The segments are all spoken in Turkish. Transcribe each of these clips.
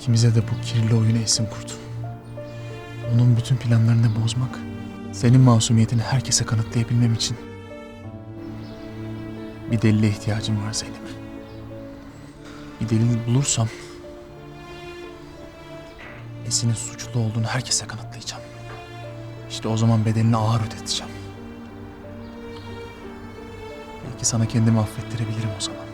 İkimize de bu kirli oyunu Esin kurdu. Onun bütün planlarını bozmak, senin masumiyetini herkese kanıtlayabilmem için bir delile ihtiyacım var Zeynep. Bir delil bulursam Esin'in suçlu olduğunu herkese kanıtlayacağım. İşte o zaman bedelini ağır ödeteceğim. Belki sana kendimi affettirebilirim o zaman.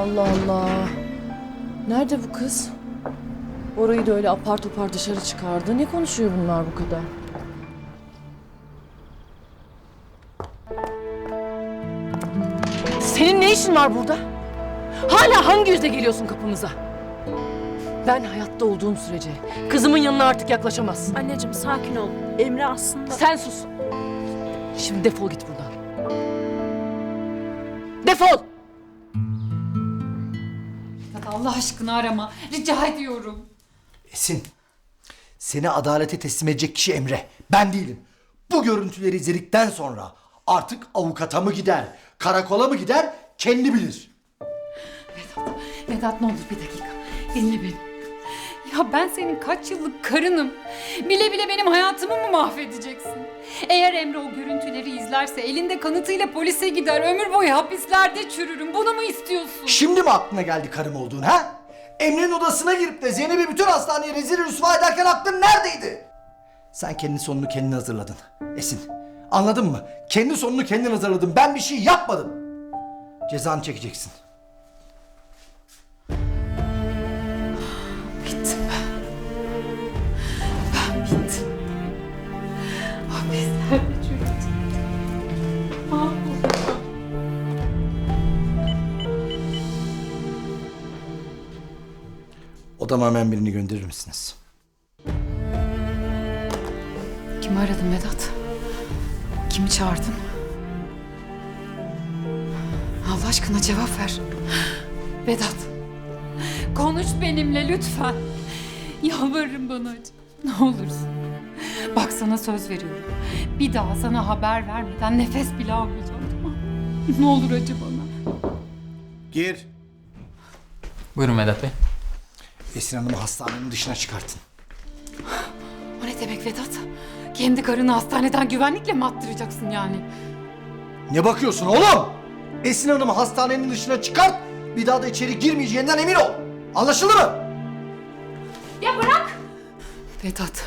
Allah Allah. Nerede bu kız? Orayı da öyle apar topar dışarı çıkardı. Ne konuşuyor bunlar bu kadar? Senin ne işin var burada? Hala hangi yüzle geliyorsun kapımıza? Ben hayatta olduğum sürece kızımın yanına artık yaklaşamazsın. Anneciğim sakin ol. Emre aslında... Sen sus. Şimdi defol git buradan. Defol! Allah aşkına arama. Rica ediyorum. Esin, seni adalete teslim edecek kişi Emre. Ben değilim. Bu görüntüleri izledikten sonra artık avukata mı gider, karakola mı gider kendi bilir. Vedat ne olur bir dakika. Dinle beni. Ya ben senin kaç yıllık karınım. Bile bile benim hayatımı mı mahvedeceksin? Eğer Emre o görüntüleri izlerse elinde kanıtıyla polise gider. Ömür boyu hapislerde çürürüm. Bunu mu istiyorsun? Şimdi mi aklına geldi karım olduğun ha? Emre'nin odasına girip de Zeynep'i bütün hastaneye rezil rüsva ederken aklın neredeydi? Sen kendi sonunu kendin hazırladın. Esin, anladın mı? Kendi sonunu kendin hazırladın. Ben bir şey yapmadım. Cezanı çekeceksin. Odama hemen birini gönderir misiniz? Kimi aradın Vedat? Kimi çağırdın? Allah aşkına cevap ver. Vedat. Konuş benimle lütfen. Yalvarırım bana acı. Ne olursun. Bak sana söz veriyorum. Bir daha sana haber vermeden nefes bile almayacağım tamam mı? Ne olur acı bana. Gir. Buyurun Vedat Bey. Esin Hanım'ı hastanenin dışına çıkartın. O ne demek Vedat? Kendi karını hastaneden güvenlikle mi attıracaksın yani? Ne bakıyorsun oğlum? Esin Hanım'ı hastanenin dışına çıkart. Bir daha da içeri girmeyeceğinden emin ol. Anlaşıldı mı? Vedat.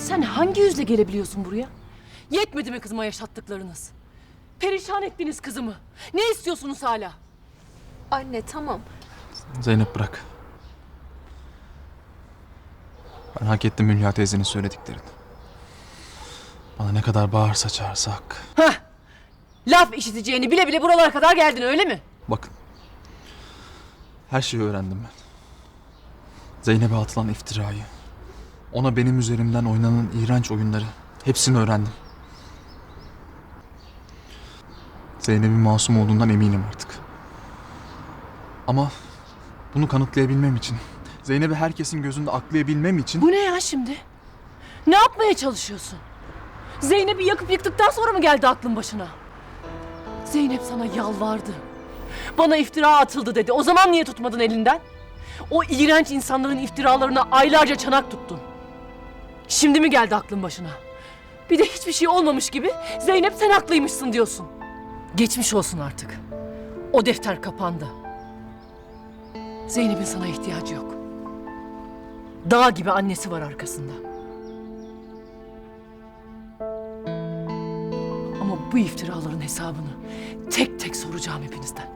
Sen hangi yüzle gelebiliyorsun buraya? Yetmedi mi kızıma yaşattıklarınız? Perişan ettiniz kızımı. Ne istiyorsunuz hala? Anne tamam. Zeynep bırak. Ben hak ettim Hülya teyzenin söylediklerini. Bana ne kadar bağırsa çağırsa hakkı. Laf işiteceğini bile bile buralara kadar geldin öyle mi? Bakın. Her şeyi öğrendim ben. Zeynep'e atılan iftirayı. Ona benim üzerimden oynanan iğrenç oyunları. Hepsini öğrendim. Zeynep'in masum olduğundan eminim artık. Ama bunu kanıtlayabilmem için, Zeynep'i herkesin gözünde aklayabilmem için... Bu ne ya şimdi? Ne yapmaya çalışıyorsun? Zeynep'i yakıp yıktıktan sonra mı geldi aklın başına? Zeynep sana yalvardı. Bana iftira atıldı dedi. O zaman niye tutmadın elinden? O iğrenç insanların iftiralarına aylarca çanak tuttun. Şimdi mi geldi aklın başına? Bir de hiçbir şey olmamış gibi Zeynep sen haklıymışsın diyorsun. Geçmiş olsun artık. O defter kapandı. Zeynep'in sana ihtiyacı yok. Dağ gibi annesi var arkasında. Ama bu iftiraların hesabını tek tek soracağım hepinizden.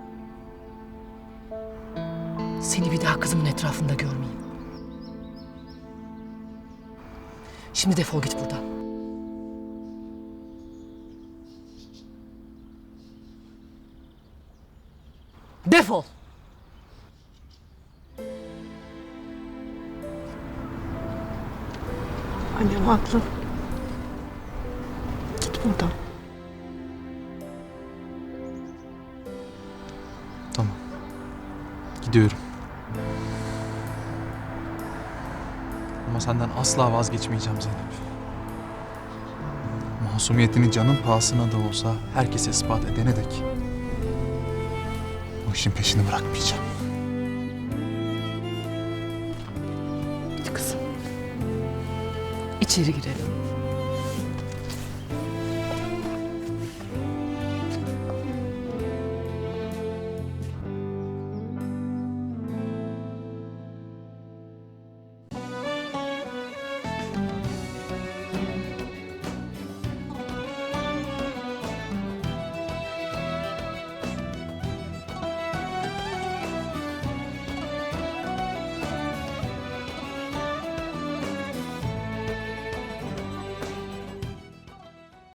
Seni bir daha kızımın etrafında görmeyeyim. Şimdi defol git buradan. Defol. Annem haklı. Git buradan. Tamam. Gidiyorum. Ama senden asla vazgeçmeyeceğim Zeynep. Masumiyetini canın pahasına da olsa herkese ispat edene dek bu işin peşini bırakmayacağım. Hadi kızım. İçeri girelim.